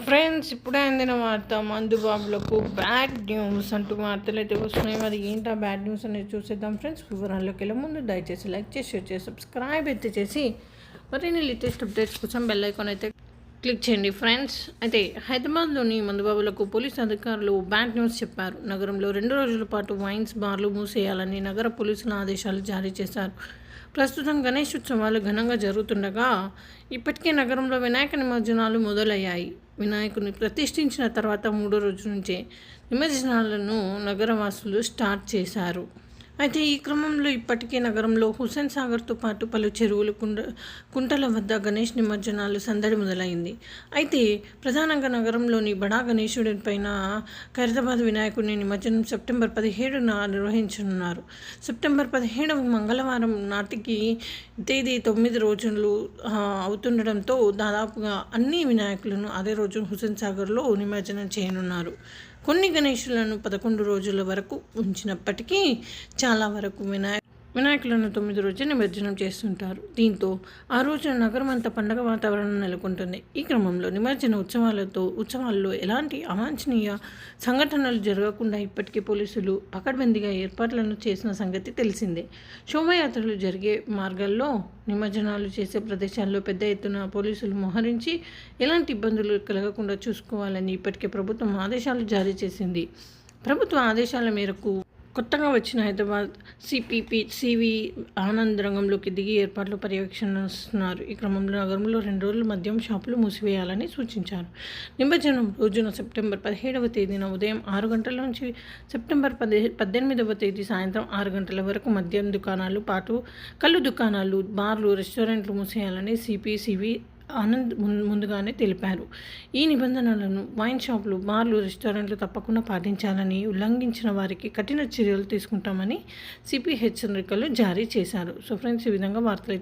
Friends ఇప్పుడే అందిన వార్త మందుబాబులకు బ్యాడ్ న్యూస్ అంటూ వార్తలు అయితే వస్తున్నాయి. మరి ఏంటా బ్యాడ్ న్యూస్ అనేది చూసేద్దాం ఫ్రెండ్స్. వివరాల్లోకి వెళ్ళే ముందు దయచేసి లైక్ చేసి షేర్ చేసి సబ్స్క్రైబ్ అయితే చేసి మరిన్ని లేటెస్ట్ అప్డేట్స్ కోసం బెల్ ఐకాన్ అయితే క్లిక్ చేయండి ఫ్రెండ్స్. అయితే హైదరాబాద్లోని మందుబాబులకు పోలీస్ అధికారులు బ్యాడ్ న్యూస్ చెప్పారు. నగరంలో రెండు రోజుల పాటు వైన్స్ బార్లు మూసేయాలని నగర పోలీసుల ఆదేశాలు జారీ చేశారు. ప్రస్తుతం గణేష్ ఉత్సవాలు ఘనంగా జరుగుతుండగా ఇప్పటికే నగరంలో వినాయక నిమజ్జనాలు మొదలయ్యాయి. వినాయకుని ప్రతిష్ఠించిన తర్వాత మూడో రోజు నుంచే నిమజ్జనాలను నగరవాసులు స్టార్ట్ చేశారు. అయితే ఈ క్రమంలో ఇప్పటికే నగరంలో హుస్సేన్ సాగర్తో పాటు పలు చెరువులు కుండ కుంటల వద్ద గణేష్ నిమజ్జనాలు సందడి మొదలైంది. అయితే ప్రధానంగా నగరంలోని బడా గణేశుడి పైన ఖైరతాబాద్ వినాయకుడిని నిమజ్జనం సెప్టెంబర్ పదిహేడున నిర్వహించనున్నారు. సెప్టెంబర్ పదిహేడవ మంగళవారం నాటికి తేదీ తొమ్మిది రోజులు అవుతుండడంతో దాదాపుగా అన్ని వినాయకులను అదే రోజు హుస్సేన్ సాగర్లో నిమజ్జనం చేయనున్నారు. కొన్ని గణేషులను పదకొండు రోజుల వరకు ఉంచినప్పటికీ చాలా వరకు వినాయక వినాయకులను తొమ్మిది రోజులు నిమజ్జనం చేస్తుంటారు. దీంతో ఆ రోజున నగరం అంతా పండగ వాతావరణం నెలకొంటుంది. ఈ క్రమంలో నిమజ్జన ఉత్సవాలతో ఉత్సవాల్లో ఎలాంటి అవాంఛనీయ సంఘటనలు జరగకుండా ఇప్పటికే పోలీసులు పకడ్బందీగా ఏర్పాట్లను చేసిన సంగతి తెలిసిందే. శోభయాత్రలు జరిగే మార్గాల్లో నిమజ్జనాలు చేసే ప్రదేశాల్లో పెద్ద ఎత్తున పోలీసులు మోహరించి ఎలాంటి ఇబ్బందులు కలగకుండా చూసుకోవాలని ఇప్పటికే ప్రభుత్వం ఆదేశాలు జారీ చేసింది. ప్రభుత్వ ఆదేశాల మేరకు కొత్తగా వచ్చిన హైదరాబాద్ సిపిపి సివి ఆనంద్ రంగంలోకి దిగి ఏర్పాట్లు పర్యవేక్షిస్తున్నారు ఈ క్రమంలో నగరంలో రెండు రోజుల మద్యం షాపులు మూసివేయాలని సూచించారు. నిమజ్జనం రోజున సెప్టెంబర్ పదిహేడవ తేదీన ఉదయం ఆరు గంటల నుంచి సెప్టెంబర్ పది పద్దెనిమిదవ తేదీ సాయంత్రం ఆరు గంటల వరకు మద్యం దుకాణాలు పాటు కళ్ళు దుకాణాలు బార్లు రెస్టారెంట్లు మూసేయాలని సిపిసివి ఆనంద్ ముందుగానే తెలిపారు. ఈ నిబంధనలను వైన్ షాపులు బార్లు రెస్టారెంట్లు తప్పకుండా పాటించాలని ఉల్లంఘించిన వారికి కఠిన చర్యలు తీసుకుంటామని సిపి హెచ్చరికలు జారీ చేశారు. సో ఫ్రెండ్స్ ఈ విధంగా వార్తలు